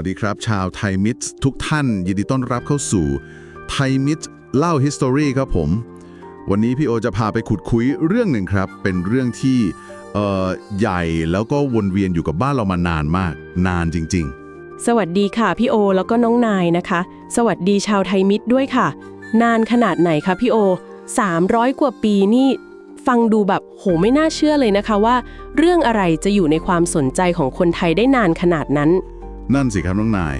วัสดีครับ ชาวไทยมิตรทุกท่าน ยินดีต้อนรับเข้าสู่ไทยมิตรเล่า History ครับผม วันนี้พี่โอจะพาไปขุดคุยเรื่องหนึ่งครับ เป็นเรื่องที่ใหญ่แล้วก็วนเวียนอยู่กับบ้านเรามานานมาก นานจริงสวัสดีค่ะพี่โอแล้วก็น้องนายนะคะ สวัสดีชาวไทยมิตรด้วยค่ะ นานขนาดไหนคะพี่โอ 300 กว่าปีนี่ฟังดูแบบโหไม่น่าเชื่อเลยนะคะว่า เรื่องอะไรจะอยู่ในความสนใจของคนไทยได้นานขนาดนั้น นั่นสิครับน้องนาย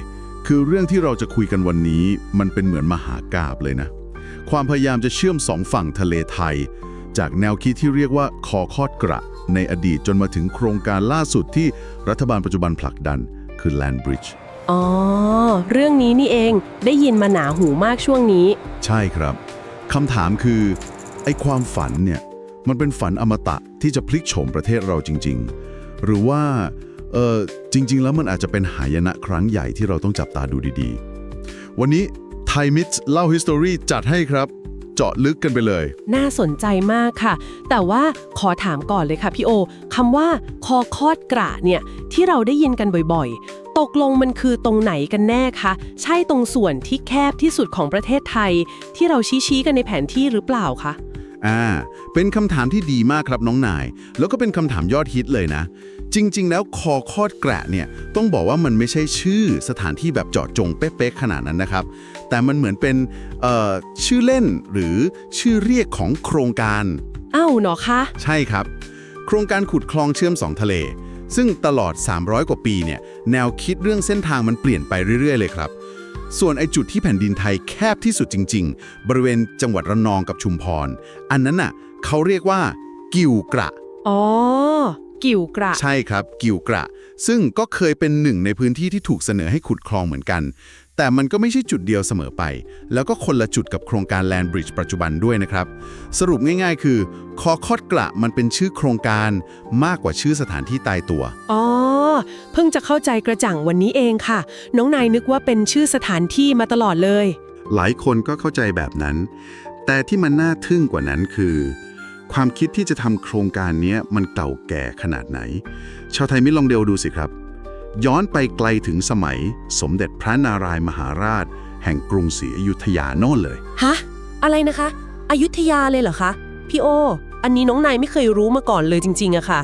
คือเรื่องที่เราจะคุยกันวันนี้ มันเป็นเหมือนมหากาบเลยนะ ความพยายามจะเชื่อมสองฝั่งทะเลไทย จากแนวคิดที่เรียกว่าคอคอดกระ ในอดีตจนมาถึงโครงการล่าสุดที่รัฐบาลปัจจุบันผลักดัน คือ Land Bridge อ๋อ เรื่องนี้นี่เองได้ยินมาหนาหูมากช่วงนี้ ใช่ครับคำถามคือไอ้ความฝันเนี่ยมันเป็นฝันอมตะที่จะพลิกโฉมประเทศเราจริง ๆ หรือว่า เออจริง ๆ แล้วมันอาจจะเป็นหายนะครั้งใหญ่ที่เราต้องจับตาดูดีๆ วันนี้ไทมิตเล่า History จัดให้ครับ เจาะลึกกันไปเลย น่าสนใจมากค่ะ แต่ว่าขอถามก่อนเลยค่ะพี่โอคำว่าคอคอดกระเนี่ย ที่เราได้ยินกันบ่อยๆ ตกลงมันคือตรงไหนกันแน่คะ ใช่ตรงส่วนที่แคบที่สุดของประเทศไทย ที่เราชี้ๆกันในแผนที่หรือเปล่าคะ อ่า เป็นคำถามที่ดีมากครับน้องนาย แล้วก็เป็นคำถามยอดฮิตเลยนะ จริง ๆ แล้วคอคอดแกระเนี่ย ต้องบอกว่ามันไม่ใช่ชื่อสถานที่แบบเจาะจงเป๊ะๆขนาดนั้นนะครับ แต่มันเหมือนเป็นเอ่อชื่อเล่นหรือชื่อเรียกของโครงการอ้าวเหรอคะใช่ครับ โครงการขุดคลองเชื่อมสองทะเล ซึ่งตลอด 300 กว่าปีเนี่ยแนวคิดเรื่องเส้นทางมันเปลี่ยนไปเรื่อยๆ เลยครับ ส่วนไอจุดที่แผ่นดินไทยแคบที่สุดจริง ๆ บริเวณจังหวัดระนองกับชุมพร อันนั้นน่ะเขาเรียกว่า กิวกระ อ๋อ กิ่วกระ ใช่ครับ กิวกระ ซึ่งก็เคยเป็นหนึ่งในพื้นที่ที่ถูกเสนอให้ขุดคลองเหมือนกัน แต่มันก็ไม่ใช่จุดเดียวเสมอไป แล้วก็คนละจุดกับโครงการ Land Bridge ปัจจุบันด้วยนะครับ สรุปง่าย ๆ คือ คอคอดกระมันเป็นชื่อโครงการมากกว่าชื่อสถานที่ตายตัว อ๋อ เพิ่งจะเข้าใจกระจ่างวันนี้เองค่ะ น้องนายนึกว่าเป็นชื่อสถานที่มาตลอดเลย หลายคนก็เข้าใจแบบนั้น แต่ที่มันน่าทึ่งกว่านั้นคือ ความคิดที่จะทำโครงการเนี้ยมันเก่าแก่ขนาดไหน ชาวไทยมิตรลองเดวดูสิครับ ย้อนไปไกลถึงสมัย สมเด็จพระนารายณ์มหาราช แห่งกรุงศรีอยุธยาโน่นเลย ฮะ อะไรนะคะ อยุธยาเลยเหรอคะ พี่โอ อันนี้น้องนายไม่เคยรู้มาก่อนเลยจริงๆอะค่ะ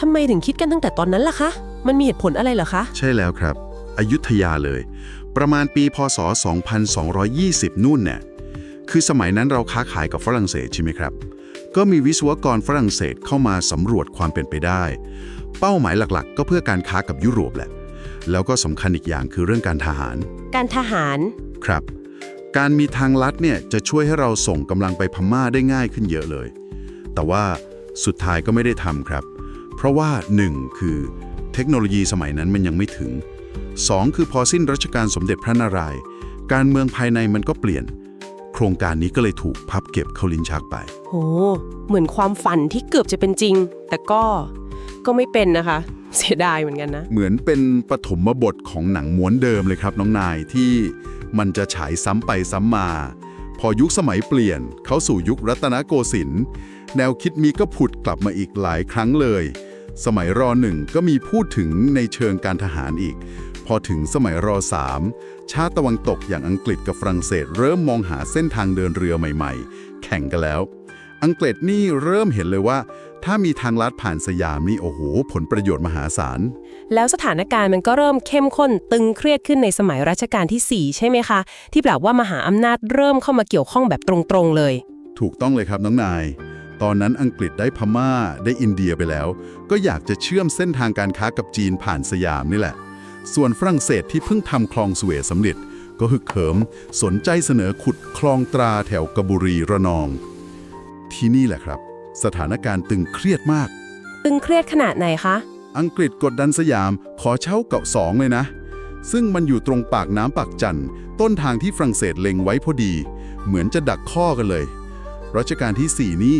ทำไมถึงคิดกันตั้งแต่ตอนนั้นล่ะคะ มันมีเหตุผลอะไรเหรอคะ ใช่แล้วครับ อยุธยาเลย ประมาณปีพศ 2220 นู่นเนี่ยคือสมัยนั้นเราค้าขายกับฝรั่งเศสใช่ไหมครับ ก็มีวิศวกรฝรั่งเศสเข้ามาสำรวจความเป็นไปได้ เป้าหมายหลักๆ ก็เพื่อการค้ากับยุโรปแหละ แล้วก็สำคัญอีกอย่างคือเรื่องการทหาร การทหาร ครับ การมีทางลัดเนี่ยจะช่วยให้เราส่งกำลังไปพม่าได้ง่ายขึ้นเยอะเลย แต่ว่าสุดท้ายก็ไม่ได้ทำครับ เพราะว่า 1. คือเทคโนโลยีสมัยนั้นมันยังไม่ถึง 2. คือพอสิ้นรัชกาลสมเด็จพระนารายณ์การเมืองภายในมันก็เปลี่ยน โครงการนี้ก็เลยถูกพับเก็บเข้าลิ้นชักไป โห เหมือนความฝันที่เกือบจะเป็นจริง แต่ก็ก็ไม่เป็นนะคะ เสียดายเหมือนกันนะ เหมือนเป็นปฐมบทของหนังม้วนเดิมเลยครับน้องนายที่มันจะฉายซ้ำไปซ้ำมา พอยุคสมัยเปลี่ยน เข้าสู่ยุครัตนโกสินทร์แนวคิดมีก็ผุดกลับมาอีกหลายครั้งเลย สมัยรอหนึ่งก็มีพูดถึงในเชิงการทหารอีก พอถึงสมัยรอสามชาติตะวันตกอย่างอังกฤษกับฝรั่งเศส เริ่มมองหาเส้นทางเดินเรือใหม่ๆ แข่งกันแล้ว อังกฤษนี่เริ่มเห็นเลยว่า ถ้ามีทางลัดผ่านสยามนี่โอ้โห ผลประโยชน์มหาศาล แล้วสถานการณ์มันก็เริ่มเข้มข้นตึงเครียดขึ้นในสมัยรัชกาลที่ 4 ใช่ไหมคะ ที่แบบว่ามหาอำนาจเริ่มเข้ามาเกี่ยวข้องแบบตรงๆเลย ถูกต้องเลยครับน้องนาย ตอนนั้นอังกฤษได้พม่าได้อินเดียไปแล้ว ก็อยากจะเชื่อมเส้นทางการค้ากับจีนผ่านสยามนี่แหละ ส่วนฝรั่งเศสที่เพิ่งทำคลองสุเอซสำเร็จ ก็ฮึกเหิม สนใจเสนอขุดคลองตราแถวกระบุรีระนอง ที่นี่แหละครับ สถานการณ์ตึงเครียดมาก ตึงเครียดขนาดไหนคะ อังกฤษกดดันสยามขอเช่าเกาะสองเลยนะ ซึ่งมันอยู่ตรงปากน้ำปากจันทร์ต้นทางที่ฝรั่งเศสเล็งไว้พอดี เหมือนจะดักข้อกันเลยรัชกาลที่ 4 นี้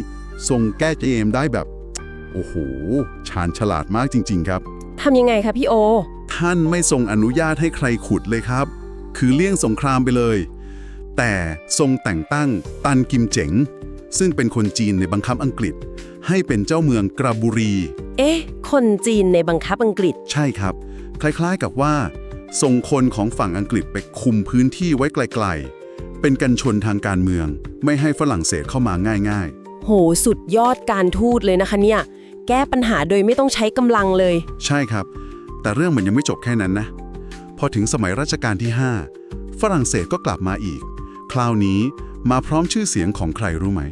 ทรงแก้เกมได้แบบ โอ้โห ชาญฉลาดมากจริง ๆ ครับ ทำยังไงคะพี่โอ ท่านไม่ทรงอนุญาตให้ใครขุดเลยครับ คือเลี่ยงสงครามไปเลย แต่ทรงแต่งตั้งตันกิมเจ๋ง ซึ่งเป็นคนจีนในบังคับอังกฤษ ให้เป็นเจ้าเมืองกระบุรี เอ๊ะ คนจีนในบังคับอังกฤษ ใช่ครับ คล้ายๆกับว่าส่งคนของฝั่งอังกฤษไปคุมพื้นที่ไว้ไกล ๆ เป็นกันชนทางการเมือง ไม่ให้ฝรั่งเศสเข้ามาง่ายโหสุดยอดการทูตเลยนะคะเนี่ย แก้ปัญหาโดยไม่ต้องใช้กำลังเลยๆใช่ครับ แต่เรื่องมันยังไม่จบแค่นั้นนะ พอถึงสมัยรัชกาลที่ 5 ฝรั่งเศสก็กลับมาอีก คราวนี้มาพร้อมชื่อเสียงของใครรู้ไหม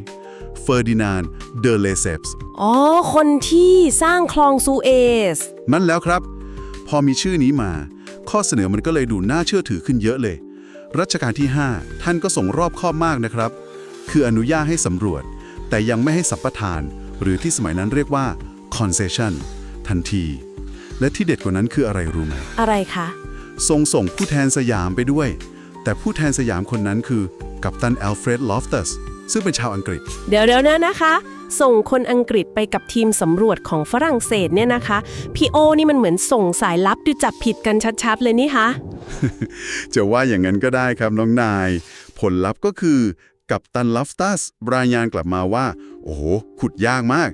เฟอร์ดินานด์เดอเลเซปส์อ๋อ คนที่สร้างคลองซูเอซนั่นแล้วครับ พอมีชื่อนี้มา ข้อเสนอมันก็เลยดูน่าเชื่อถือขึ้นเยอะเลย รัชกาลที่ 5 ท่านก็ส่งรอบคอบมากนะครับ คืออนุญาตให้สำรวจ แต่ยังไม่ให้สัมปทาน หรือที่สมัยนั้นเรียกว่า concession ทันที และที่เด็ดกว่านั้นคืออะไรรู้ไหม อะไรคะ ทรงส่งผู้แทนสยามไปด้วย แต่ผู้แทนสยามคนนั้นคือ กัปตันแอลเฟรดลอฟตัสซึ่งเป็นชาวอังกฤษ เดี๋ยวเดี๋ยวนะนะคะ ส่งคนอังกฤษไปกับทีมสำรวจของฝรั่งเศสเนี่ยนะคะ พี่โอนี่มันเหมือนส่งสายลับดูจับผิดกันชัดๆเลยนี่คะ จะว่าอย่างนั้นก็ได้ครับน้องนาย ผลลัพธ์ก็คือ กับตันลัฟตัสรายงานกลับมาว่า โอ้โห ขุดยากมาก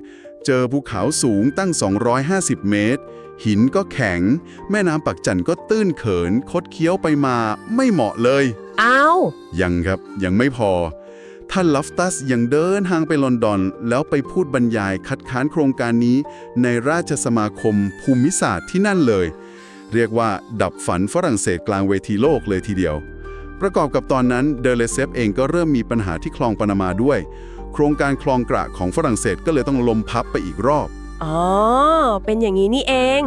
เจอภูเขาสูงตั้ง 250 เมตร หินก็แข็ง แม่น้ำปักจันก็ตื้นเขิน คดเคี้ยวไปมาไม่เหมาะเลยอ้าวยังครับยังไม่พอ ท่านลัฟตัสยังเดินทางไปลอนดอน แล้วไปพูดบรรยายคัดค้านโครงการนี้ ในราชสมาคมภูมิศาสตร์ที่นั่นเลย เรียกว่าดับฝันฝรั่งเศสกลางเวทีโลกเลยทีเดียว ประกอบกับตอนนั้นเดเลเซฟเองก็เริ่มมีปัญหาที่คลองปานามาด้วย โครงการคลองกระของฝรั่งเศสก็เลยต้องลมพับไปอีกรอบ อ๋อ เป็นอย่างนี้นี่เอง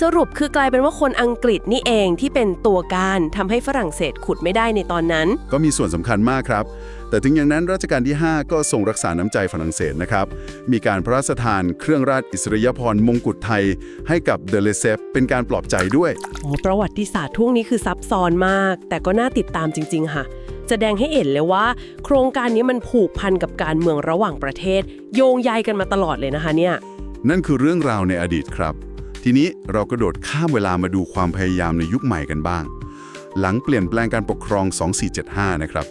สรุปคือกลายเป็นว่าคนอังกฤษนี่เองที่เป็นตัวการทำให้ฝรั่งเศสขุดไม่ได้ในตอนนั้น ก็มีส่วนสำคัญมากครับ แต่ถึงอย่างนั้นรัชกาลที่ 5 ก็ทรงรักษาน้ำใจฝรั่งเศสนะครับ มีการพระราชทานเครื่องราชอิสริยาภรณ์มงกุฎไทย ให้กับเดเลเซฟเป็นการปลอบใจด้วยโอ้ประวัติศาสตร์ท่วงนี้คือซับซ้อนมาก แต่ก็น่าติดตามจริง ๆ ค่ะแสดงให้เห็นเลยว่า โครงการนี้มันผูกพันกับการเมืองระหว่างประเทศ โยงใยกันมาตลอดเลยนะคะเนี่ยนั่นคือเรื่องราวในอดีตครับ ทีนี้เรากระโดดข้ามเวลามาดูความพยายามในยุคใหม่กันบ้าง หลังเปลี่ยนแปลงการปกครอง 2475 นะครับ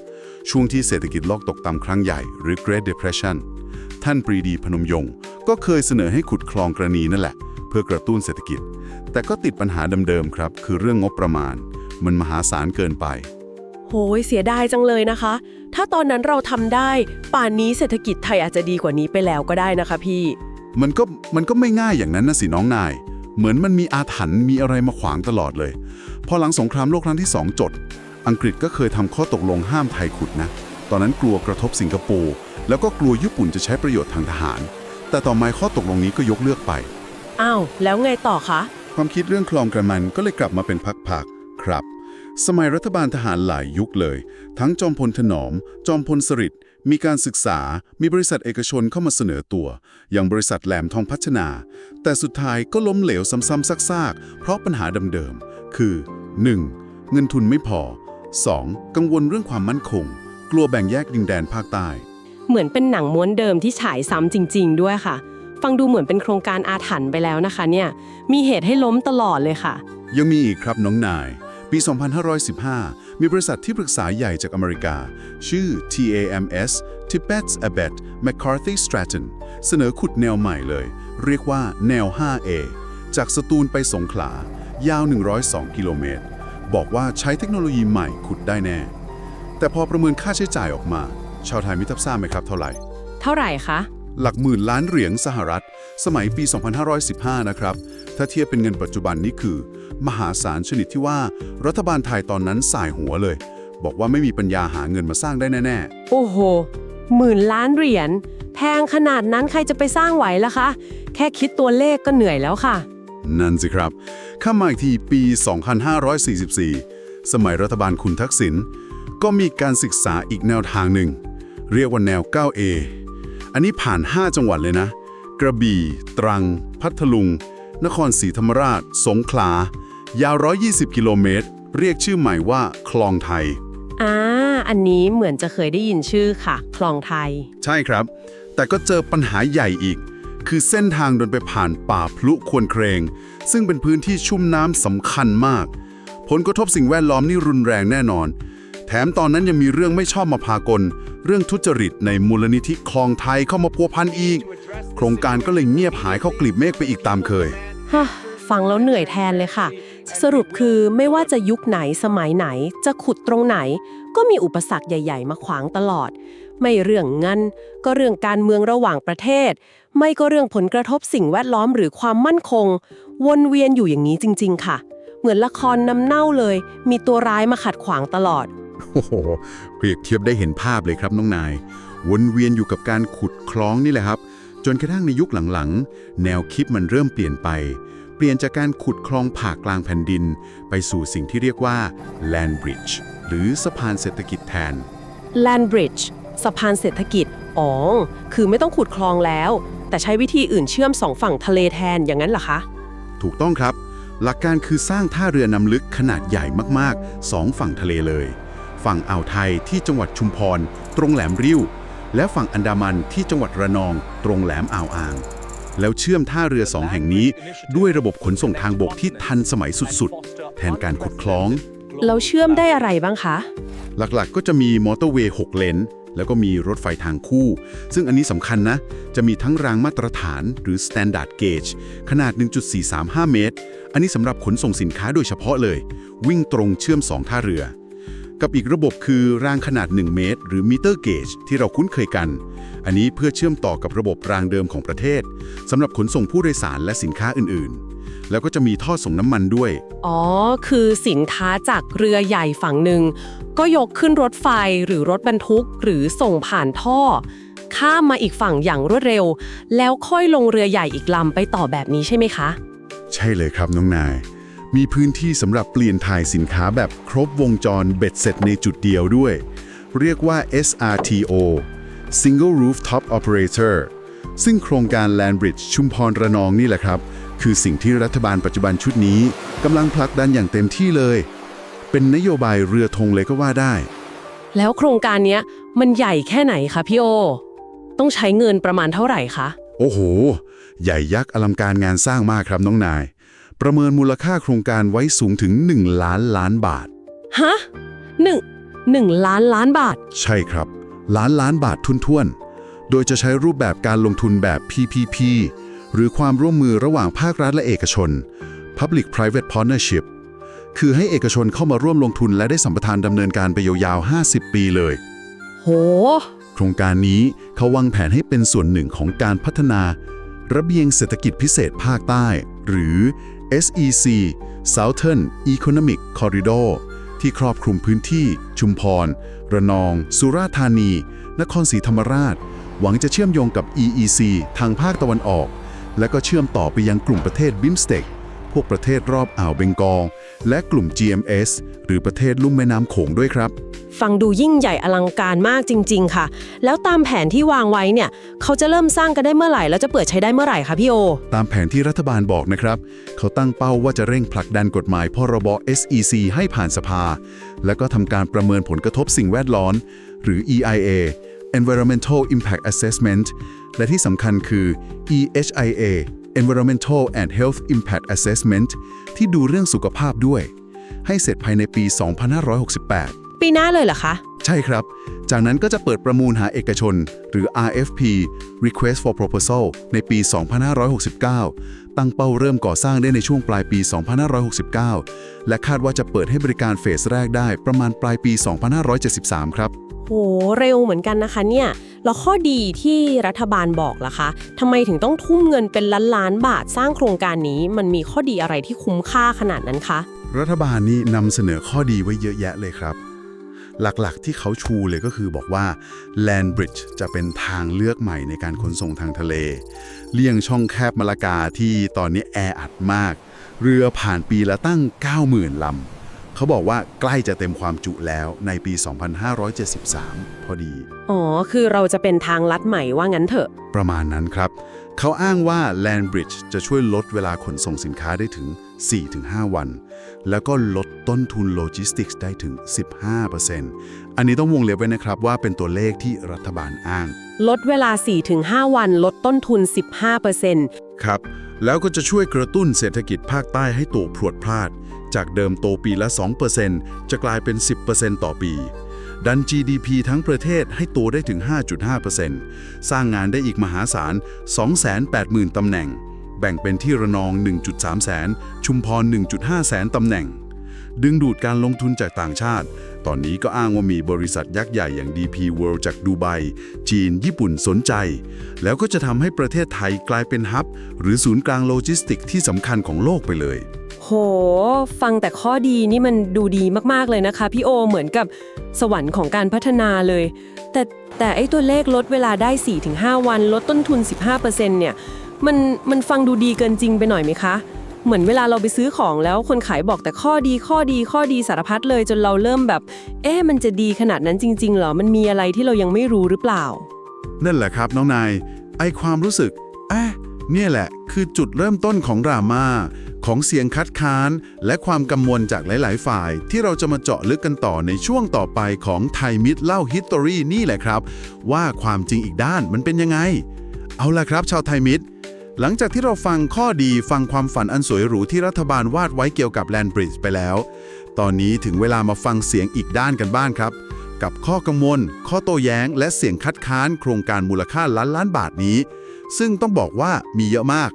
ช่วงที่เศรษฐกิจโลกตกต่ำครั้งใหญ่หรือ Great Depression ท่านปรีดีพนมยงค์ก็เคยเสนอให้ขุดคลองกรณีนั่นแหละ เพื่อกระตุ้นเศรษฐกิจ แต่ก็ติดปัญหาเดิมๆครับ คือเรื่องงบประมาณ มันมหาศาลเกินไป โหยเสียดายจังเลยนะคะ ถ้าตอนนั้นเราทำได้ ป่านนี้เศรษฐกิจไทยอาจจะดีกว่านี้ไปแล้วก็ได้นะคะพี่ มันก็มันก็ไม่ง่ายอย่างนั้นนะสิน้องนาย เหมือนมันมีอาถรรพ์มีอะไรมาขวางตลอดเลย พอหลังสงครามโลกครั้งที่2จด อังกฤษก็เคยทำข้อตกลงห้ามไทยขุดนะ ตอนนั้นกลัวกระทบสิงคโปร์แล้วก็กลัวญี่ปุ่นจะใช้ประโยชน์ทางทหาร แต่ต่อมาข้อตกลงนี้ก็ยกเลิกไป อ้าว แล้วไงต่อคะ ความคิดเรื่องคลองกระมันก็เลยกลับมาเป็นพักๆครับ สมัยรัฐบาลทหารหลายยุคเลย ทั้งจอมพลถนอม จอมพลสฤษดิ์มีการศึกษา มีบริษัทเอกชนเข้ามาเสนอตัว อย่างบริษัทแหลมทองพัฒนา แต่สุดท้ายก็ล้มเหลวซ้ำๆซากๆ เพราะปัญหาเดิมๆ คือ 1. เงินทุนไม่พอ 2. กังวลเรื่องความมั่นคง กลัวแบ่งแยกดินแดนภาคใต้ เหมือนเป็นหนังม้วนเดิมที่ฉายซ้ำจริง ๆ ด้วยค่ะ ฟังดูเหมือนเป็นโครงการอาถรรพ์ไปแล้วนะคะเนี่ย มีเหตุให้ล้มตลอดเลยค่ะ ยังมีอีกครับน้องนาย ปี 2515 มีบริษัทที่ปรึกษาใหญ่จากอเมริกา ชื่อ TAMS Tibet's Abet McCarthy Stratton เสนอขุดแนวใหม่เลย เรียกว่าแนว 5A จากสตูลไปสงขลา ยาว 102 กิโลเมตร บอกว่าใช้เทคโนโลยีใหม่ขุดได้แน่ แต่พอประเมินค่าใช้จ่ายออกมา ชาวไทยมิทับทราบไหมครับเท่าไหร่ เท่าไหร่คะ หลักหมื่นล้านเหรียญสหรัฐ สมัยปี 2515 นะครับ ถ้าเทียบเป็นเงินปัจจุบันนี่คือ มหาศาลชนิดที่ว่า รัฐบาลไทยตอนนั้นสายหัวเลย บอกว่าไม่มีปัญญาหาเงินมาสร้างได้แน่โอ้โหหมื่นล้านเหรียญแพงขนาดนั้นใครจะไปสร้างไหวล่ะคะ แค่คิดตัวเลขก็เหนื่อยแล้วค่ะๆ นั่นสิครับ ข้ามมาอีกทีปี 2544 สมัยรัฐบาลคุณทักษิณก็มีการศึกษาอีกแนวทางหนึ่ง เรียกว่าแนว 9A อันนี้ผ่าน 5 จังหวัดเลยนะ กระบี่ ตรัง พัทลุง นครศรีธรรมราช สงขลา ยาว 120 กิโลเมตร เรียกชื่อใหม่ว่า คลองไทย อ่า อันนี้เหมือนจะเคยได้ยินชื่อค่ะ คลองไทย ใช่ครับ แต่ก็เจอปัญหาใหญ่อีก คือเส้นทางเดินไปผ่านป่าพลุควรเครง ซึ่งเป็นพื้นที่ชุ่มน้ำสำคัญมาก ผลกระทบสิ่งแวดล้อมนี่รุนแรงแน่นอน แถมตอนนั้นยังมีเรื่องไม่ชอบมาพากล เรื่องทุจริตในมูลนิธิคลองไทยเข้ามาพัวพันอีก โครงการก็เลยเงียบหายเข้ากลีบเมฆไปอีกตามเคย ฮะฟังแล้วเหนื่อยแทนเลยค่ะ สรุปคือไม่ว่าจะยุคไหนสมัยไหน จะขุดตรงไหน ก็มีอุปสรรคใหญ่ ๆ มาขวางตลอด ไม่เรื่องเงินก็เรื่องการเมืองระหว่างประเทศ ไม่ก็เรื่องผลกระทบสิ่งแวดล้อมหรือความมั่นคง วนเวียนอยู่อย่างนี้จริง ๆ ค่ะ เหมือนละครนำเน่าเลย มีตัวร้ายมาขัดขวางตลอด โอ้โหเปรียบเทียบได้เห็นภาพเลยครับน้องนาย วนเวียนอยู่กับการขุดคลองนี่แหละครับ จนกระทั่งในยุคหลังๆ แนวคิดมันเริ่มเปลี่ยนไป เปลี่ยนจากการขุดคลองผ่ากลางแผ่นดิน ไปสู่สิ่งที่เรียกว่า land bridge หรือสะพานเศรษฐกิจแทน Land Bridge สะพานเศรษฐกิจ อ๋อ คือไม่ต้องขุดคลองแล้ว แต่ใช้วิธีอื่นเชื่อมสองฝั่งทะเลแทนอย่างนั้นเหรอคะ ถูกต้องครับ หลักการคือสร้างท่าเรือนำลึกขนาดใหญ่มากๆสองฝั่งทะเลเลย ฝั่งอ่าวไทยที่จังหวัดชุมพร ตรงแหลมริ้ว และฝั่งอันดามันที่จังหวัดระนอง ตรงแหลมอ่าวอ่าง แล้วเชื่อมท่าเรือสองแห่งนี้ ด้วยระบบขนส่งทางบกที่ทันสมัยสุดๆ แทนการขุดคลอง เราเชื่อมได้อะไรบ้างคะ หลักๆ ก็จะมีมอเตอร์เวย์ 6 เลน แล้วก็มีรถไฟทางคู่ ซึ่งอันนี้สำคัญนะ จะมีทั้งรางมาตรฐานหรือ Standard Gauge ขนาด 1.435 เมตร อันนี้สำหรับขนส่งสินค้าโดยเฉพาะเลย วิ่งตรงเชื่อม 2 ท่าเรือ กับอีกระบบคือรางขนาด 1 เมตร หรือ Meter Gauge ที่เราคุ้นเคยกัน อันนี้เพื่อเชื่อมต่อกับระบบรางเดิมของประเทศสำหรับขนส่งผู้โดยสารและสินค้าอื่นๆ แล้วก็จะมีท่อส่งน้ำมันด้วย อ๋อ คือสินค้าจากเรือใหญ่ฝั่งหนึ่ง ก็ยกขึ้นรถไฟหรือรถบรรทุก หรือส่งผ่านท่อ ข้ามมาอีกฝั่งอย่างรวดเร็ว แล้วค่อยลงเรือใหญ่อีกลำไปต่อแบบนี้ใช่ไหมคะ ใช่เลยครับน้องนาย มีพื้นที่สำหรับเปลี่ยนถ่ายสินค้าแบบครบวงจรเบ็ดเสร็จในจุดเดียวด้วย เรียกว่า SRTO Single Rooftop Operator ซึ่งโครงการ Land Bridge ชุมพรระนองนี่แหละครับ คือสิ่งที่รัฐบาลปัจจุบันชุดนี้กำลังผลักดันอย่างเต็มที่เลย เป็นนโยบายเรือธงเลยก็ว่าได้ แล้วโครงการเนี้ยมันใหญ่แค่ไหนคะพี่โอ ต้องใช้เงินประมาณเท่าไหร่คะ โอ้โห ใหญ่ยักษ์อลังการงานสร้างมากครับน้องนาย ประเมินมูลค่าโครงการไว้สูงถึง 1 ล้านล้านบาท ฮะหนึ่งหนึ่งล้านล้านบาท ใช่ครับ ล้านล้านบาททุนท่วนๆโดยจะใช้รูปแบบการลงทุนแบบ PPP หรือความร่วมมือระหว่างภาครัฐและเอกชน Public Private Partnership คือให้เอกชนเข้ามาร่วมลงทุนและได้สัมปทานดำเนินการไปยาวๆ 50 ปีเลย โห โครงการนี้เขาวางแผนให้เป็นส่วนหนึ่งของการพัฒนา ระเบียงเศรษฐกิจพิเศษภาคใต้ หรือ SEC Southern Economic Corridor ที่ครอบคลุมพื้นที่ ชุมพร ระนอง สุราษฎร์ธานี นครศรีธรรมราช หวังจะเชื่อมโยงกับ EEC ทางภาคตะวันออก และก็เชื่อมต่อไปยังกลุ่มประเทศบิมสเต็กพวกประเทศรอบอ่าวเบงกอล และกลุ่ม GMS หรือประเทศลุ่มแม่น้ำโขงด้วยครับ ฟังดูยิ่งใหญ่อลังการมากจริง ๆ ค่ะ แล้วตามแผนที่วางไว้เนี่ย เขาจะเริ่มสร้างกันได้เมื่อไหร่ แล้วจะเปิดใช้ได้เมื่อไหร่คะพี่โอ ตามแผนที่รัฐบาลบอกนะครับ เขาตั้งเป้าว่าจะเร่งผลักดันกฎหมายพรบ SEC ให้ผ่านสภา แล้วก็ทำการประเมินผลกระทบสิ่งแวดล้อมหรือ EIA Environmental Impact Assessment และที่สำคัญคือ EHIA Environmental and Health Impact Assessment ที่ดูเรื่องสุขภาพด้วย ให้เสร็จภายในปี 2568 ปีหน้าเลยเหรอคะ ใช่ครับ จากนั้นก็จะเปิดประมูลหาเอกชน หรือ RFP Request for Proposal ในปี 2569 ตั้งเป้าเริ่มก่อสร้างได้ในช่วงปลายปี 2569 และคาดว่าจะเปิดให้บริการเฟสแรกได้ประมาณปลายปี 2573 ครับ โหเร็วเหมือนกันนะคะเนี่ยแล้วข้อดีที่รัฐบาลบอกล่ะคะทำไมถึงต้องทุ่มเงินเป็นล้านล้านบาทสร้างโครงการนี้ มันมีข้อดีอะไรที่คุ้มค่าขนาดนั้นคะ รัฐบาลนี่นำเสนอข้อดีไว้เยอะแยะเลยครับ หลักๆที่เขาชูเลยก็คือบอกว่า Land Bridge จะเป็นทางเลือกใหม่ในการขนส่งทางทะเล เลี่ยงช่องแคบมะละกาที่ตอนนี้แออัดมาก เรือผ่านปีละตั้ง 90,000ลำ เขาบอกว่าใกล้จะเต็มความจุแล้วในปี 2573 พอดี อ๋อ คือเราจะเป็นทางลัดใหม่ว่างั้นเถอะ ประมาณนั้นครับ เขาอ้างว่า Land Bridge จะช่วยลดเวลาขนส่งสินค้าได้ถึง 4-5 วัน แล้วก็ลดต้นทุนโลจิสติกส์ได้ถึง 15%อันนี้ต้องวงเล็บไว้นะครับว่าเป็นตัวเลขที่รัฐบาลอ้าง ลดเวลา 4-5 วัน ลดต้นทุน 15% ครับ แล้วก็จะช่วยกระตุ้นเศรษฐกิจภาคใต้ให้โตพรวดพลาด จากเดิมโตปีละ 2%จะกลายเป็น 10%ต่อปี ดัน GDP ทั้งประเทศให้โตได้ถึง 5.5%สร้างงานได้อีกมหาศาล 280,000 ตำแหน่ง แบ่งเป็นที่ระนอง 1.3 แสน ชุมพร 1.5 แสนตำแหน่ง ดึงดูดการลงทุนจากต่างชาติ ตอนนี้ก็อ้างว่ามีบริษัทยักษ์ใหญ่อย่าง DP World จากดูไบ จีน ญี่ปุ่นสนใจ แล้วก็จะทำให้ประเทศไทยกลายเป็นฮับ หรือศูนย์กลางโลจิสติกที่สำคัญของโลกไปเลย โห ฟังแต่ข้อดีนี่มันดูดีมาก ๆ เลยนะคะ พี่โอเหมือนกับสวรรค์ของการพัฒนาเลย แต่แต่ไอ้ตัวเลขลดเวลาได้ 4-5 วัน ลดต้นทุน 15%เนี่ยมันมันฟังดูดีเกินจริงไปหน่อยไหมคะ เหมือนเวลาเราไปซื้อของแล้วคนขายบอกแต่ข้อดีข้อดีข้อดีสารพัดเลย จนเราเริ่มแบบ เอ๊ะมันจะดีขนาดนั้นจริง ๆ เหรอ มันมีอะไรที่เรายังไม่รู้หรือเปล่า นั่นแหละครับน้องนาย ไอความรู้สึกเอ๊ะเนี่ยแหละ คือจุดเริ่มต้นของดราม่าของเสียงคัดค้าน และความกังวลจากหลาย ๆ ฝ่าย ที่เราจะมาเจาะลึกกันต่อในช่วงต่อไปของไทยมิตรเล่าฮิสตอรีนี่แหละครับ ว่าความจริงอีกด้านมันเป็นยังไง เอาล่ะครับ ชาวไทยมิตร หลังจากที่เราฟังข้อดีฟังความฝันอันสวยหรูที่รัฐบาลวาดไว้เกี่ยวกับแลนบริดจ์ไปแล้ว ตอนนี้ถึงเวลามาฟังเสียงอีกด้านกันบ้างครับ กับข้อกังวล ข้อโต้แย้ง และเสียงคัดค้านโครงการมูลค่าล้านล้านบาทนี้ ซึ่งต้องบอกว่ามีเยอะมาก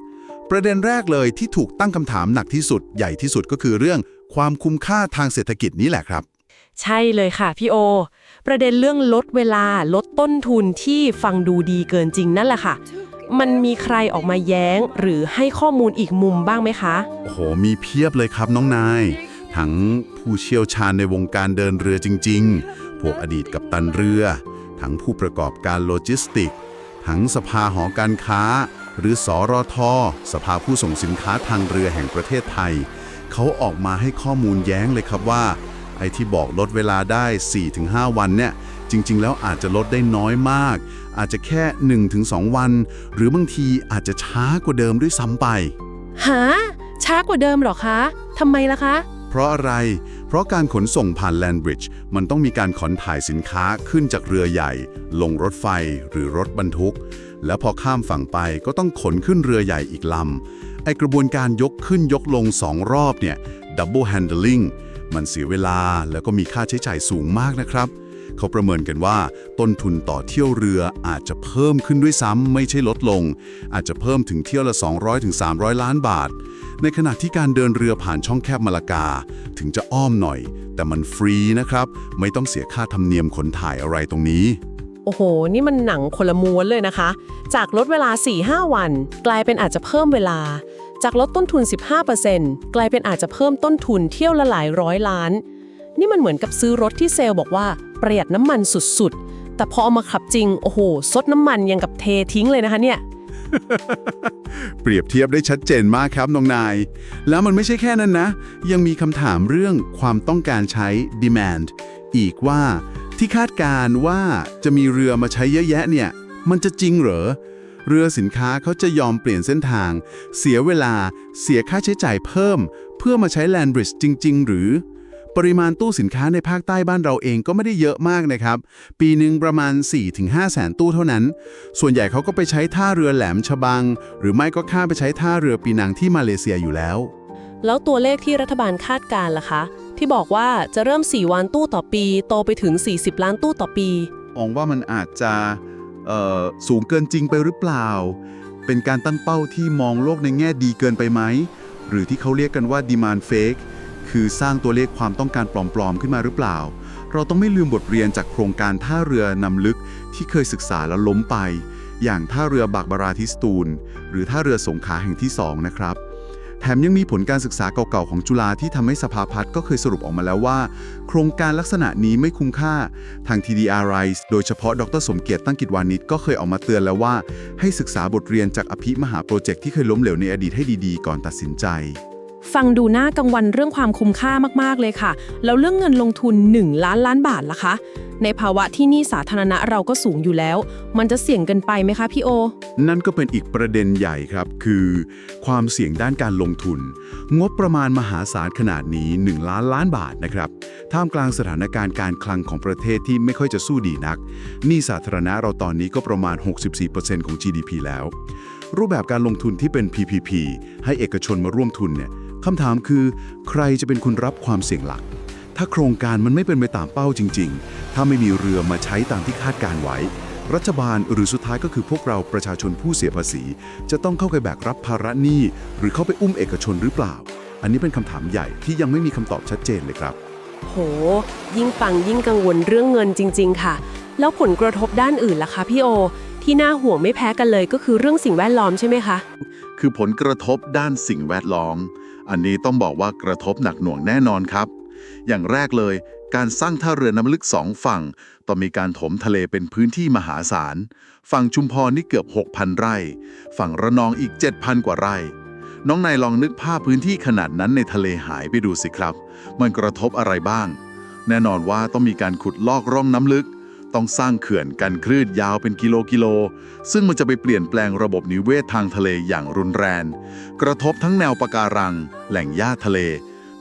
ประเด็นแรกเลยที่ถูกตั้งคำถามหนักที่สุด ใหญ่ที่สุดก็คือเรื่องความคุ้มค่าทางเศรษฐกิจนี้แหละครับ ใช่เลยค่ะพี่โอ ประเด็นเรื่องลดเวลาลดต้นทุนที่ฟังดูดีเกินจริงนั่นแหละค่ะ มันมีใครออกมาแย้ง หรือให้ข้อมูลอีกมุมบ้างไหมคะ โอ้โห มีเพียบเลยครับน้องนาย ทั้งผู้เชี่ยวชาญในวงการเดินเรือจริง ๆ พวกอดีตกัปตันเรือ ทั้งผู้ประกอบการโลจิสติก ทั้งสภาหอการค้า หรือสอรอทอสภาผู้ส่งสินค้าทางเรือแห่งประเทศไทย เขาออกมาให้ข้อมูลแย้งเลยครับว่า ไอ้ที่บอกลดเวลาได้ 4-5 วันเนี่ยจริง ๆ แล้วอาจจะลดได้น้อยมาก อาจจะแค่ 1-2 วัน หรือบางทีอาจจะช้ากว่าเดิมด้วยซ้ำไป หา ช้ากว่าเดิมเหรอคะทำไมล่ะคะ เพราะอะไร เพราะการขนส่งผ่านแลนบริดจ์มันต้องมีการขนถ่ายสินค้าขึ้นจากเรือใหญ่ ลงรถไฟหรือรถบรรทุก แล้วพอข้ามฝั่งไปก็ต้องขนขึ้นเรือใหญ่อีกลำไอกระบวนการยกขึ้นยกลงสองรอบเนี่ย double handling มันเสียเวลาแล้วก็มีค่าใช้จ่ายสูงมากนะครับ เขาประเมินกันว่า ต้นทุนต่อเที่ยวเรืออาจจะเพิ่มขึ้นด้วยซ้ำไม่ใช่ลดลง อาจจะเพิ่มถึงเที่ยวละ 200-300 ล้านบาท ในขณะที่การเดินเรือผ่านช่องแคบมาลากา ถึงจะอ้อมหน่อย แต่มันฟรีนะครับ ไม่ต้องเสียค่าธรรมเนียมขนถ่ายอะไรตรงนี้ โอ้โห นี่มันหนังคนละม้วนเลยนะคะ จากลดเวลา 4-5 วัน กลายเป็นอาจจะเพิ่มเวลา จากลดต้นทุน 15%กลายเป็นอาจจะเพิ่มต้นทุนเที่ยวละหลายร้อยล้าน นี่มันเหมือนกับซื้อรถที่เซลล์บอกว่าประหยัดน้ำมันสุดๆ แต่พอเอามาขับจริง โอ้โห ซดน้ำมันยังกับเททิ้งเลยนะคะเนี่ย เปรียบเทียบได้ชัดเจนมากครับน้องนาย แล้วมันไม่ใช่แค่นั้นนะ ยังมีคำถามเรื่องความต้องการใช้ demand อีกว่าที่คาดการณ์ว่าจะมีเรือมาใช้เยอะแยะเนี่ย มันจะจริงเหรอ เรือสินค้าเขาจะยอมเปลี่ยนเส้นทาง เสียเวลา เสียค่าใช้จ่ายเพิ่ม เพื่อมาใช้แลนบริดจ์จริง ๆ หรือ ปริมาณตู้สินค้าในภาคใต้บ้านเราเองก็ไม่ได้เยอะมากนะครับ ปีหนึ่งประมาณ 4-5แสนตู้เท่านั้น ส่วนใหญ่เขาก็ไปใช้ท่าเรือแหลมฉบัง หรือไม่ก็ข้ามไปใช้ท่าเรือปีนังที่มาเลเซียอยู่แล้ว แล้วตัวเลขที่รัฐบาลคาดการณ์ล่ะคะ ที่บอกว่าจะเริ่ม 4 วันตู้ต่อปี โตไปถึง 40 ล้านตู้ต่อปีอองว่ามันอาจจะเอ่อสูงเกินจริงไปหรือเปล่า เป็นการตั้งเป้าที่มองโลกในแง่ดีเกินไปไหม หรือที่เขาเรียกกันว่า demand fake คือสร้างตัวเลขความต้องการปลอมๆขึ้นมาหรือเปล่า เราต้องไม่ลืมบทเรียนจากโครงการท่าเรือนำลึกที่เคยศึกษาแล้วล้มไป อย่างท่าเรือบากบาราทิสตูล หรือท่าเรือสงขาแห่งที่ 2 นะครับแถมยังมีผลการศึกษาเก่าๆ ของจุฬาที่ทำให้สภาพัฒน์ก็เคยสรุปออกมาแล้วว่า โครงการลักษณะนี้ไม่คุ้มค่า ทาง TDRI โดยเฉพาะดรสมเกียรติตั้งกิจวานิชก็เคยออกมาเตือนแล้วว่า ให้ศึกษาบทเรียนจากอภิมหาโปรเจกต์ที่เคยล้มเหลวในอดีตให้ดีๆ ก่อนตัดสินใจ ฟังดูน่ากังวลเรื่องความคุ้มค่ามากๆเลยค่ะ แล้วเรื่องเงินลงทุน 1 ล้านล้านบาทล่ะคะ ในภาวะที่หนี้สาธารณะเราก็สูงอยู่แล้ว มันจะเสี่ยงเกินไปไหมคะพี่โอ นั่นก็เป็นอีกประเด็นใหญ่ครับ คือ ความเสี่ยงด้านการลงทุน งบประมาณมหาศาลขนาดนี้ 1 ล้านล้านบาทนะครับท่ามกลางสถานการณ์การคลังของประเทศที่ไม่ค่อยจะสู้ดีนักหนี้สาธารณะเราตอนนี้ก็ประมาณ 64%ของ GDP แล้ว รูปแบบการลงทุนที่เป็น PPP ให้เอกชนมาร่วมทุนเนี่ย คำถามคือ ใครจะเป็นคนรับความเสี่ยงหลัก ถ้าโครงการมันไม่เป็นไปตามเป้าจริง ๆ ถ้าไม่มีเรือมาใช้ตามที่คาดการไว้ รัฐบาลหรือสุดท้ายก็คือพวกเราประชาชนผู้เสียภาษี จะต้องเข้าไปแบกรับภาระหนี้ หรือเข้าไปอุ้มเอกชนหรือเปล่า อันนี้เป็นคำถามใหญ่ที่ยังไม่มีคำตอบชัดเจนเลยครับ โห ยิ่งฟังยิ่งกังวลเรื่องเงินจริง ๆ ค่ะ แล้วผลกระทบด้านอื่นล่ะคะพี่โอ ที่น่าห่วงไม่แพ้กันเลยก็คือเรื่องสิ่งแวดล้อมใช่ไหมคะ คือผลกระทบด้านสิ่งแวดล้อม อันนี้ต้องบอกว่ากระทบหนักหน่วงแน่นอนครับ อย่างแรกเลยการสร้างท่าเรือน้ำลึกสองฝั่งต้องมีการถมทะเลเป็นพื้นที่มหาศาล ฝั่งชุมพรนี่เกือบ 6,000 ไร่ ฝั่งระนองอีก 7,000 กว่าไร่ น้องนายลองนึกภาพพื้นที่ขนาดนั้นในทะเลหายไปดูสิครับ มันกระทบอะไรบ้าง แน่นอนว่าต้องมีการขุดลอกร่องน้ำลึก ต้องสร้างเขื่อนกันคลื่นยาวเป็นกิโลกิโล ซึ่งมันจะไปเปลี่ยนแปลงระบบนิเวศทางทะเลอย่างรุนแรง กระทบทั้งแนวปะการัง แหล่งหญ้าทะเล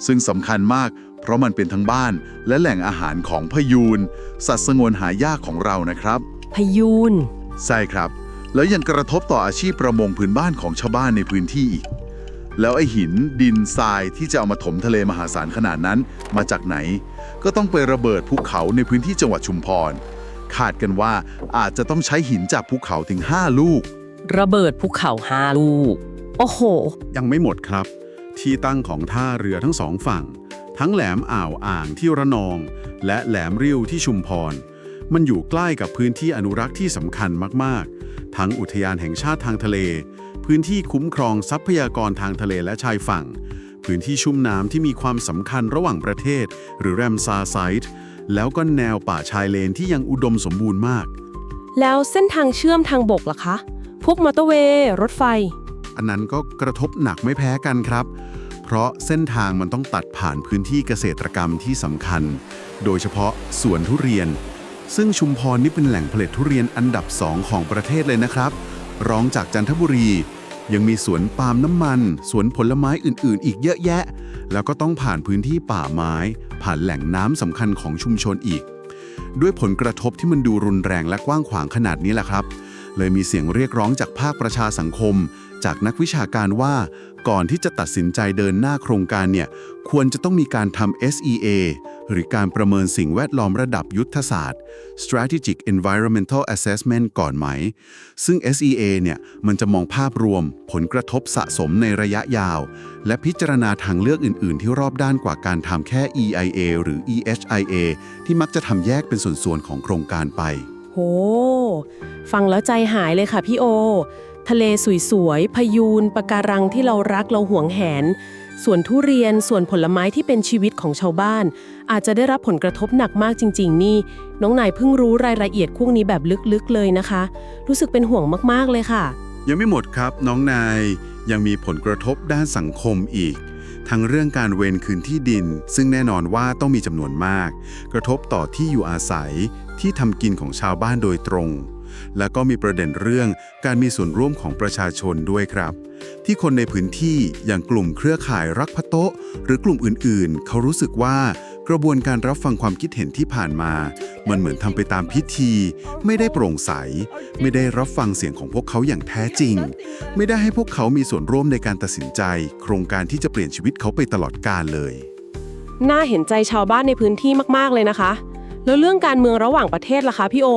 ซึ่งสำคัญมาก เพราะมันเป็นทั้งบ้านและแหล่งอาหารของพยูน สัตว์สงวนหายากของเรานะครับ พยูน ใช่ครับ แล้วยังกระทบต่ออาชีพประมงพื้นบ้านของชาวบ้านในพื้นที่อีก แล้วไอ้หินดินทรายที่จะเอามาถมทะเลมหาศาลขนาดนั้นมาจากไหน ก็ต้องไประเบิดภูเขาในพื้นที่จังหวัดชุมพร คาดกันว่าอาจจะต้องใช้หินจากภูเขาถึง 5 ลูก ระเบิดภูเขาฮาลูก โอ้โห ยังไม่หมดครับ ที่ตั้งของท่าเรือทั้งสองฝั่ง ทั้งแหลมอ่าวอ่างที่ระนอง และแหลมริ้วที่ชุมพร มันอยู่ใกล้กับพื้นที่อนุรักษ์ที่สำคัญมากๆ ทั้งอุทยานแห่งชาติทางทะเล พื้นที่คุ้มครองทรัพยากรทางทะเลและชายฝั่ง พื้นที่ชุ่มน้ำที่มีความสำคัญระหว่างประเทศ หรือแรมซาร์ไซต์ แล้วก็แนวป่าชายเลนที่ยังอุดมสมบูรณ์มาก แล้วเส้นทางเชื่อมทางบกล่ะคะ พวกมอเตอร์เวย์ รถไฟ อันนั้นก็กระทบหนักไม่แพ้กันครับ เพราะเส้นทางมันต้องตัดผ่านพื้นที่เกษตรกรรมที่สำคัญ โดยเฉพาะสวนทุเรียน ซึ่งชุมพรนี่เป็นแหล่งผลิตทุเรียนอันดับสองของประเทศเลยนะครับ รองจากจันทบุรียังมีสวนปาล์มน้ำมัน สวนผลไม้อื่น ๆ อีกเยอะแยะ แล้วก็ต้องผ่านพื้นที่ป่าไม้ ผ่านแหล่งน้ำสำคัญของชุมชนอีก ด้วยผลกระทบที่มันดูรุนแรงและกว้างขวางขนาดนี้แหละครับ เลยมีเสียงเรียกร้องจากภาคประชาสังคม จากนักวิชาการว่า ก่อนที่จะตัดสินใจเดินหน้าโครงการเนี่ยควรจะต้องมีการทำ SEA หรือการประเมินสิ่งแวดล้อมระดับยุทธศาสตร์ Strategic Environmental Assessment ก่อนไหม ซึ่ง SEA เนี่ยมันจะมองภาพรวม ผลกระทบสะสมในระยะยาว และพิจารณาทางเลือกอื่น ๆ ที่รอบด้านกว่าการทำแค่ EIA หรือ EHIA ที่มักจะทำแยกเป็นส่วนๆของโครงการไป โห ฟังแล้วใจหายเลยค่ะพี่โอ ทะเลสวยๆพยูนปะการังที่เรารักเราหวงแหนส่วนทุเรียนส่วนผลไม้ที่เป็นชีวิตของชาวบ้าน อาจจะได้รับผลกระทบหนักมากจริง ๆ นี่ น้องนายเพิ่งรู้รายละเอียดพวกนี้แบบลึกๆเลยนะคะ รู้สึกเป็นห่วงมากๆเลยค่ะ ยังไม่หมดครับน้องนายยังมีผลกระทบด้านสังคมอีก ทั้งเรื่องการเวรคืนที่ดิน ซึ่งแน่นอนว่าต้องมีจำนวนมาก กระทบต่อที่อยู่อาศัยที่ทำกินของชาวบ้านโดยตรง แล้วก็มีประเด็นเรื่องการมีส่วนร่วมของประชาชนด้วยครับ ที่คนในพื้นที่อย่างกลุ่มเครือข่ายรักพะโตะ หรือกลุ่มอื่นๆ เขารู้สึกว่ากระบวนการรับฟังความคิดเห็นที่ผ่านมา มันเหมือนทำไปตามพิธี ไม่ได้โปร่งใส ไม่ได้รับฟังเสียงของพวกเขาอย่างแท้จริง ไม่ได้ให้พวกเขามีส่วนร่วมในการตัดสินใจ โครงการที่จะเปลี่ยนชีวิตเขาไปตลอดกาลเลย น่าเห็นใจชาวบ้านในพื้นที่มาก ๆ เลยนะคะ แล้วเรื่องการเมืองระหว่างประเทศล่ะคะพี่โอ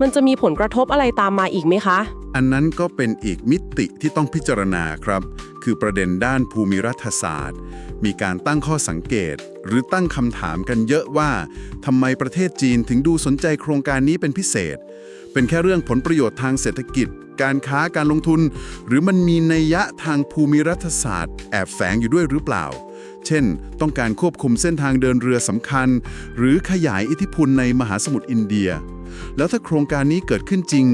มันจะมีผลกระทบอะไรตามมาอีกไหมคะ อันนั้นก็เป็นอีกมิติที่ต้องพิจารณาครับ คือประเด็นด้านภูมิรัฐศาสตร์ มีการตั้งข้อสังเกต หรือตั้งคำถามกันเยอะว่าทำไมประเทศจีนถึงดูสนใจโครงการนี้เป็นพิเศษ เป็นแค่เรื่องผลประโยชน์ทางเศรษฐกิจ การค้าการลงทุน หรือมันมีนัยยะทางภูมิรัฐศาสตร์ แอบแฝงอยู่ด้วยหรือเปล่าเช่น ต้องการควบคุมเส้นทางเดินเรือสำคัญ หรือขยายอิทธิพลในมหาสมุทรอินเดีย แล้วถ้าโครงการนี้เกิดขึ้นจริง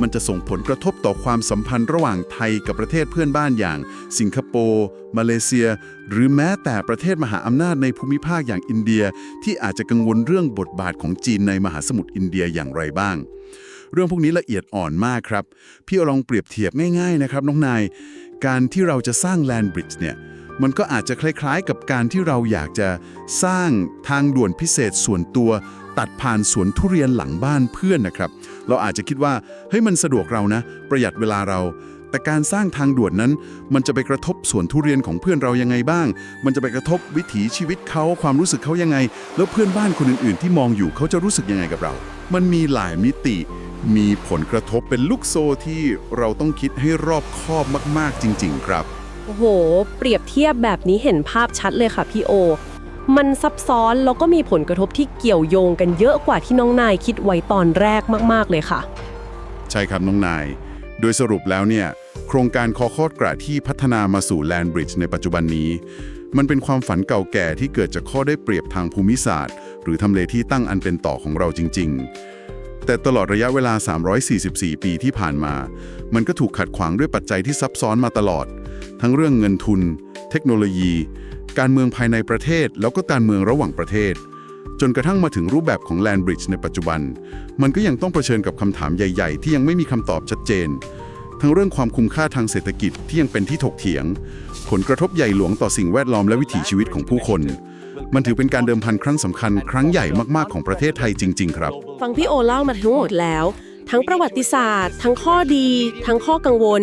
มันจะส่งผลกระทบต่อความสัมพันธ์ระหว่างไทยกับประเทศเพื่อนบ้านอย่าง สิงคโปร์มาเลเซีย หรือแม้แต่ประเทศมหาอำนาจในภูมิภาคอย่างอินเดีย ที่อาจจะกังวลเรื่องบทบาทของจีนในมหาสมุทรอินเดียอย่างไรบ้างเรื่องพวกนี้ละเอียดอ่อนมากครับ พี่เอาลองเปรียบเทียบง่ายๆนะครับ น้องนาย การที่เราจะสร้างแลนบริดจ์เนี่ย มันก็อาจจะคล้ายๆกับการที่เราอยากจะสร้างทางด่วนพิเศษส่วนตัว ตัดผ่านสวนทุเรียนหลังบ้านเพื่อนนะครับ เราอาจจะคิดว่าเฮ้ยมันสะดวกเรานะ ประหยัดเวลาเรา แต่การสร้างทางด่วนนั้น มันจะไปกระทบสวนทุเรียนของเพื่อนเรายังไงบ้าง มันจะไปกระทบวิถีชีวิตเขาความรู้สึกเขายังไง แล้วเพื่อนบ้านคนอื่นๆ ที่มองอยู่เขาจะรู้สึกยังไงกับเรา มันมีหลายมิติ มีผลกระทบเป็นลูกโซ่ที่เราต้องคิดให้รอบคอบมาก ๆจริง ๆ ครับ โอ้โห เปรียบเทียบแบบนี้เห็นภาพชัดเลยค่ะพี่โอ มันซับซ้อนแล้วก็มีผลกระทบที่เกี่ยวโยงกันเยอะกว่าที่น้องนายคิดไว้ตอนแรกมากๆเลยค่ะ ใช่ครับน้องนาย โดยสรุปแล้วเนี่ย โครงการคอคอดกระที่พัฒนามาสู่แลนบริดจ์ในปัจจุบันนี้ มันเป็นความฝันเก่าแก่ที่เกิดจากข้อได้เปรียบทางภูมิศาสตร์ หรือทำเลที่ตั้งอันเป็นต่อของเราจริง ๆ แต่ตลอดระยะเวลา 344 ปีที่ผ่านมา มันก็ถูกขัดขวางด้วยปัจจัยที่ซับซ้อนมาตลอด ทั้งเรื่องเงินทุน เทคโนโลยี การเมืองภายในประเทศ แล้วก็การเมืองระหว่างประเทศ จนกระทั่งมาถึงรูปแบบของแลนบริดจ์ในปัจจุบัน มันก็ยังต้องเผชิญกับคำถามใหญ่ ๆ ที่ยังไม่มีคำตอบชัดเจน ทั้งเรื่องความคุ้มค่าทางเศรษฐกิจที่ยังเป็นที่ถกเถียง ผลกระทบใหญ่หลวงต่อสิ่งแวดล้อมและวิถีชีวิตของผู้คน มันถือเป็นการเดิมพันครั้งสำคัญ ครั้งใหญ่มากๆของประเทศไทยจริง ๆ ครับ ฟังพี่โอเล่ามาทั้งหมดแล้ว ทั้งประวัติศาสตร์ ทั้งข้อดี ทั้งข้อกังวล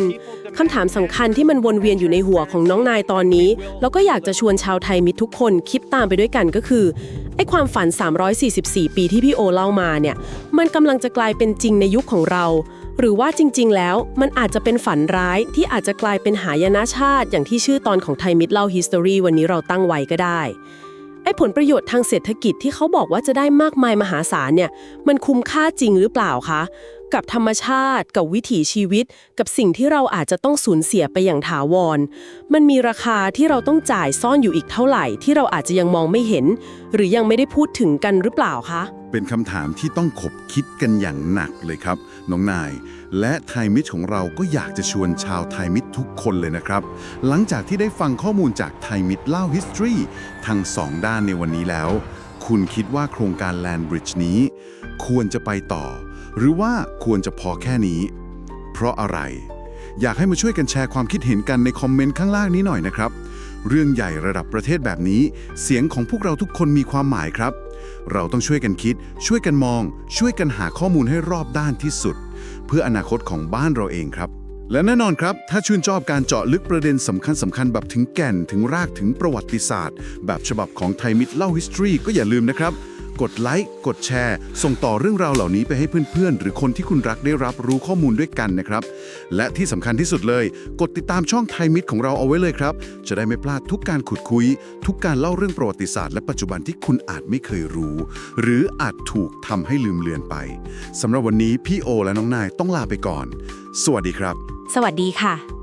คำถามสำคัญที่มันวนเวียนอยู่ในหัวของน้องนายตอนนี้ แล้วก็อยากจะชวนชาวไทยมิตรทุกคนคิดตามไปด้วยกันก็คือไอ้ความฝัน 344 ปีที่พี่โอเล่ามาเนี่ย มันกำลังจะกลายเป็นจริงในยุคของเรา หรือว่าจริง ๆ แล้วมันอาจจะเป็นฝันร้ายที่อาจจะกลายเป็นหายนะชาติ อย่างที่ชื่อตอนของไทยมิตรเล่า history วันนี้เราตั้งไว้ก็ได้ ไอ้ผลประโยชน์ทางเศรษฐกิจที่เขาบอกว่าจะได้มากมายมหาศาลเนี่ย มันคุ้มค่าจริงหรือเปล่าคะ กับธรรมชาติ กับวิถีชีวิต กับสิ่งที่เราอาจจะต้องสูญเสียไปอย่างถาวร มันมีราคาที่เราต้องจ่ายซ่อนอยู่อีกเท่าไหร่ ที่เราอาจจะยังมองไม่เห็น หรือยังไม่ได้พูดถึงกันหรือเปล่าคะ เป็นคำถามที่ต้องขบคิดกันอย่างหนักเลยครับ น้องนาย และไทยมิตรของเราก็อยากจะชวนชาวไทยมิตรทุกคนเลยนะครับ หลังจากที่ได้ฟังข้อมูลจากไทยมิตรเล่า history ทั้งสองด้านในวันนี้แล้ว คุณคิดว่าโครงการ Land Bridge นี้ ควรจะไปต่อ หรือว่าควรจะพอแค่นี้ เพราะอะไร อยากให้มาช่วยกันแชร์ความคิดเห็นกันในคอมเมนต์ข้างล่างนี้หน่อยนะครับ เรื่องใหญ่ระดับประเทศแบบนี้ เสียงของพวกเราทุกคนมีความหมายครับ เราต้องช่วยกันคิด ช่วยกันมอง ช่วยกันหาข้อมูลให้รอบด้านที่สุด เพื่ออนาคตของบ้านเราเองครับ และแน่นอนครับ ถ้าชื่นชอบการเจาะลึกประเด็นสำคัญสำคัญๆแบบถึงแก่นถึงรากถึงประวัติศาสตร์ แบบฉบับของไทยมิตรเล่า history ก็อย่าลืมนะครับ กดไลค์ กดแชร์ ส่งต่อเรื่องราวเหล่านี้ไปให้เพื่อนๆ หรือคนที่คุณรักได้รับรู้ข้อมูลด้วยกันนะครับ และที่สำคัญที่สุดเลย กดติดตามช่องไทยมิตรของเราเอาไว้เลยครับ จะได้ไม่พลาดทุกการขุดคุย ทุกการเล่าเรื่องประวัติศาสตร์และปัจจุบันที่คุณอาจไม่เคยรู้ หรืออาจถูกทำให้ลืมเลือนไปสำหรับวันนี้พี่โอและน้องนายต้องลาไปก่อน สวัสดีครับ สวัสดีค่ะ